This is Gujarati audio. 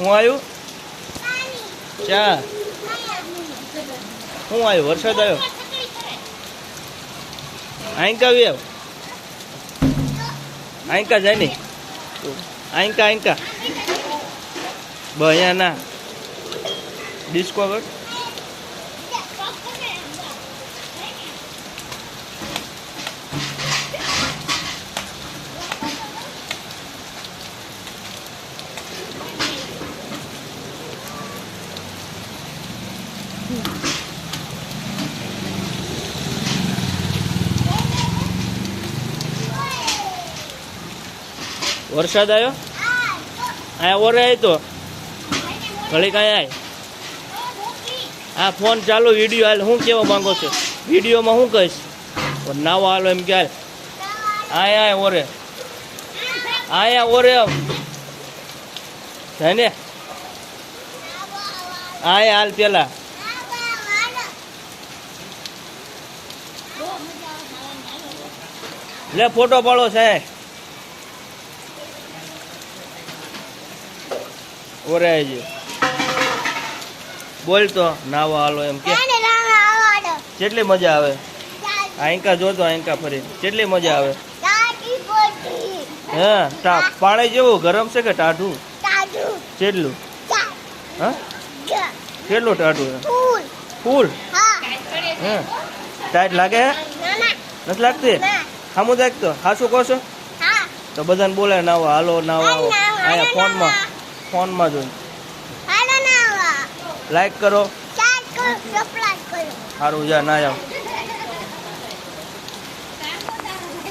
હું આવ્યું ચા હું આવ્યું વરસાદ આવ્યો આંકા વ્યવ આંકા જાય નહીં આંકા આંકા બ ના. ડિસ્કો વરસાદ આવ્યો? અહીંયા ઓરે આવી તો? ઘડી કાંઈ આય. આ ફોન ચાલુ, વીડિયો હાલ. શું કહેવા માંગો છો? વિડીયોમાં શું કહીશ? નાવો હાલો એમ કે આય આય ઓરે. આયા ઓરે થાય ને? આય હાલ પેલા. લે ફોટો પાડો સાહેબ ઓરેજ બોલ તો નાવા હાલો એમ કે. કેટલી મજા આવે? આંકા જોતો આંકા ફરી. કેટલી મજા આવે? હે તા પાણી જેવું? ગરમ છે કે ટાઢું? કેટલું? હા? કેટલું ટાઢું છે? ફૂલ. હા. ટાઈટ લાગે નથી લાગતી? સામું દેખ તો. હાસું કહો છો? તો બધાને બોલે આવો હાલો ના આવો અહીંયા ફોનમાં ફોનમાં જોઈ લાઈક કરો. સારું જા ના જાઓ